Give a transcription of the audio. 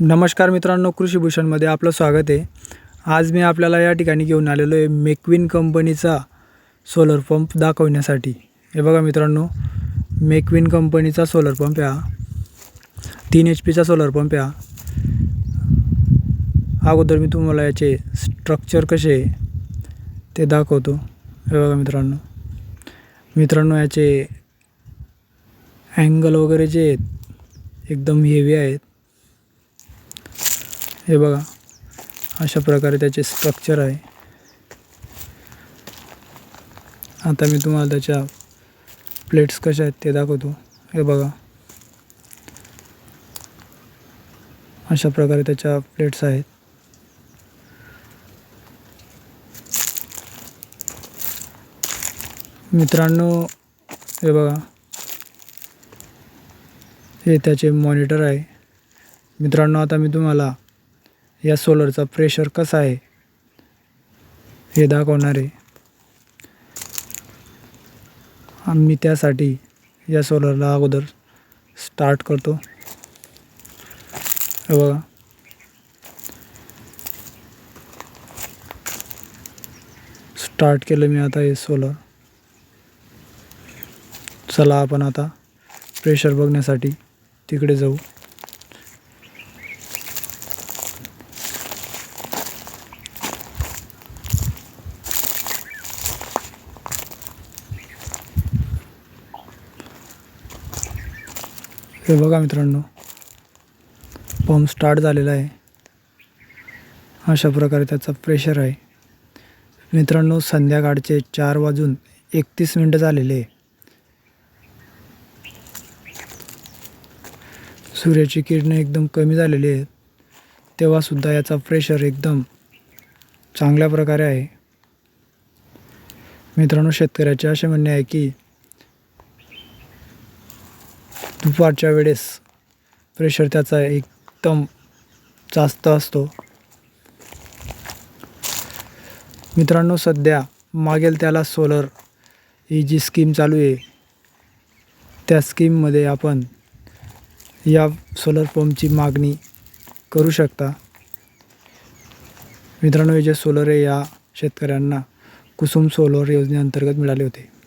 नमस्कार मित्रांनो कृषीभूषणमध्ये आपलं स्वागत आहे. आज मी आपल्याला या ठिकाणी घेऊन आलेलो आहे मेकविन कंपनीचा सोलर पंप दाखवण्यासाठी. हे बघा मित्रांनो मेकविन कंपनीचा सोलर पंप या. तीन एच पीचा सोलर पंप या. अगोदर मी तुम्हाला याचे स्ट्रक्चर कसे ते दाखवतो. हे बघा मित्रांनो. मित्रांनो याचे अँगल वगैरे जे आहेत एकदम हेवी आहेत. हे बघा अशा प्रकारे त्याचे स्ट्रक्चर आहे. आता मी तुम्हाला त्याच्या प्लेट्स कशा आहेत ते दाखवतो. हे बघा. अशा प्रकारे त्याच्या प्लेट्स आहेत. मित्रांनो हे बघा. हे त्याचे मॉनिटर आहे. मित्रांनो आता मी तुम्हाला या सोलरचा प्रेशर कसा आहे? हे दाखवणार. आहे आम्ही त्यासाठी या सोलरला अगोदर स्टार्ट करतो. हे बघा. स्टार्ट केलं मी आता हे सोलर चला आपण आता प्रेशर बघण्यासाठी तिकडे जाऊ. हे बघा मित्रांनो पंप स्टार्ट झालेला आहे. अशा प्रकारे त्याचा प्रेशर आहे. मित्रांनो संध्याकाळचे चार वाजून एकतीस मिनटं झालेले आहे. सूर्याची किरणं एकदम कमी झालेली आहेत. तेव्हासुद्धा याचा प्रेशर एकदम चांगल्या प्रकारे आहे. मित्रांनो शेतकऱ्याचे असे म्हणणे आहे की दुपारच्या वेळेस प्रेशर त्याचा एकदम जास्त असतो. मित्रांनो सध्या मागेल त्याला सोलर ही जी स्कीम चालू आहे त्या स्कीममध्ये आपण या सोलर पंपची मागणी करू शकता. मित्रांनो हे जे सोलर आहे या शेतकऱ्यांना कुसुम सोलर योजनेअंतर्गत मिळाले होते.